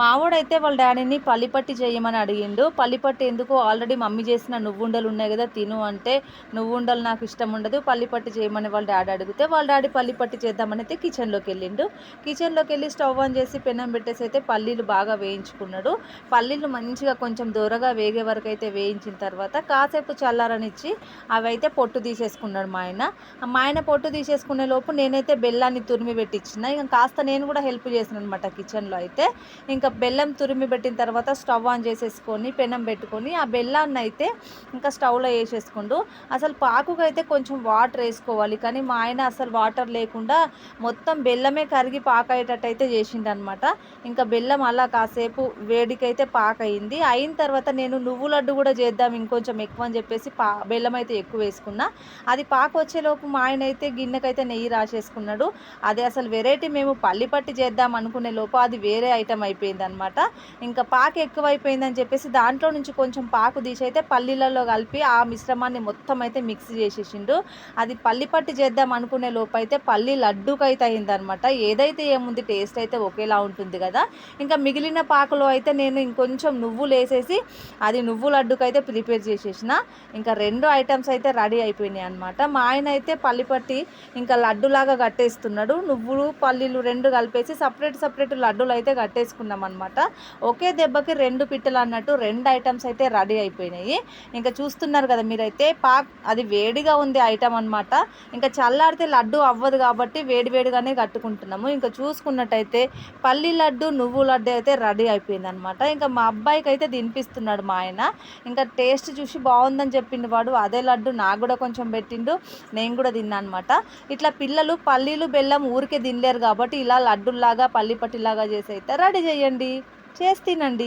మావాడైతే వాళ్ళ డాడీని పల్లిపట్టి చేయమని అడిగిండు. పల్లిపట్టి ఎందుకు? ఆల్రెడీ మమ్మీ చేసిన నువ్వుండలు ఉన్నాయి కదా తిను అంటే నువ్వుండలు నాకు ఇష్టం ఉండదు పల్లిపట్టి చేయమని వాళ్ళ డాడీ అడిగితే వాళ్ళ డాడీ పల్లిపట్టి చేద్దామని అయితే కిచెన్లోకి వెళ్ళిండు. కిచెన్లోకి వెళ్ళి స్టవ్ ఆన్ చేసి పెనం పెట్టేసి అయితే పల్లీలు బాగా వేయించుకున్నాడు. పల్లీలు మంచిగా కొంచెం దూరగా వేగే వరకు అయితే వేయించిన తర్వాత కాసేపు చల్లారనిచ్చి అవి అయితే పొట్టు తీసేసుకున్నాడు మా ఆయన. మా ఆయన పొట్టు తీసేసుకునే లోపు నేనైతే బెల్లాన్ని తురిమి పెట్టించిన ఇంకా కాస్త నేను కూడా హెల్ప్ చేసిన అనమాట కిచెన్లో అయితే. ఇంకా బెల్లం తురిమి పెట్టిన తర్వాత స్టవ్ ఆన్ చేసేసుకొని పెనం పెట్టుకొని ఆ బెల్లాన్ని అయితే ఇంకా స్టవ్లో వేసేసుకుండు. అసలు పాకుకు అయితే కొంచెం వాటర్ వేసుకోవాలి కానీ మా ఆయన అసలు వాటర్ లేకుండా మొత్తం బెల్లమే కరిగి పాక అయ్యేటట్టు అయితే చేసిండనమాట ఇంకా బెల్లం అలా కాసేపు వేడికైతే పాక అయింది అయిన తర్వాత నేను నువ్వు లడ్డు కూడా చేద్దాం ఇంకొంచెం ఎక్కువ అని చెప్పేసి పా బెల్లం అయితే ఎక్కువ వేసుకున్నా. అది పాక వచ్చేలోపు మా ఆయన అయితే గిన్నెకైతే నెయ్యి రాసేసుకున్నాడు. అది అసలు వెరైటీ మేము పల్లి పట్టి చేద్దాం అనుకునే లోపు అది వేరే ఐటెం అయిపోయింది. అనమాట ఇంకా పాకు ఎక్కువైపోయిందని చెప్పేసి దాంట్లో నుంచి కొంచెం పాకు తీసి అయితే పల్లీలలో కలిపి ఆ మిశ్రమాన్ని మొత్తం అయితే మిక్స్ చేసేసిండు. అది పల్లి పట్టి చేద్దాం అనుకునే లోపు అయితే పల్లి లడ్డూకి అయితే అయిందనమాట ఏదైతే ఏముంది టేస్ట్ అయితే ఒకేలా ఉంటుంది కదా. ఇంకా మిగిలిన పాకలో అయితే నేను ఇంకొంచెం నువ్వులు వేసేసి అది నువ్వు లడ్డుకు అయితే ప్రిపేర్ చేసేసిన. ఇంకా రెండు ఐటమ్స్ అయితే రెడీ అయిపోయినాయి అనమాట మా ఆయన అయితే పల్లి పట్టి ఇంకా లడ్డులాగా కట్టేస్తున్నాడు. నువ్వులు పల్లీలు రెండు కలిపేసి సపరేట్ సపరేట్ లడ్డూలు అయితే కట్టేసుకున్నాం అనమాట ఒకే దెబ్బకి రెండు పిట్టలు అన్నట్టు రెండు ఐటమ్స్ అయితే రెడీ అయిపోయినాయి. ఇంకా చూస్తున్నారు కదా మీరైతే పాక్ అది వేడిగా ఉంది ఐటమ్ అనమాట ఇంకా చల్లారితే లడ్డు అవ్వదు కాబట్టి వేడి వేడిగానే కట్టుకుంటున్నాము. ఇంకా చూసుకున్నట్టయితే పల్లి లడ్డు నువ్వు లడ్డు అయితే రెడీ అయిపోయింది అనమాట ఇంకా మా అబ్బాయికి అయితే తినిపిస్తున్నాడు మా ఆయన. ఇంకా టేస్ట్ చూసి బాగుందని చెప్పిండు వాడు. అదే లడ్డు నాకు కూడా కొంచెం పెట్టిండు నేను కూడా తిన్నా అనమాట ఇట్లా పిల్లలు పల్లీలు బెల్లం ఊరికే తినలేరు కాబట్టి ఇలా లడ్డుల్లాగా పల్లి పట్టిలాగా చేసి అయితే రెడీ చేయండి. చేసి తినండి.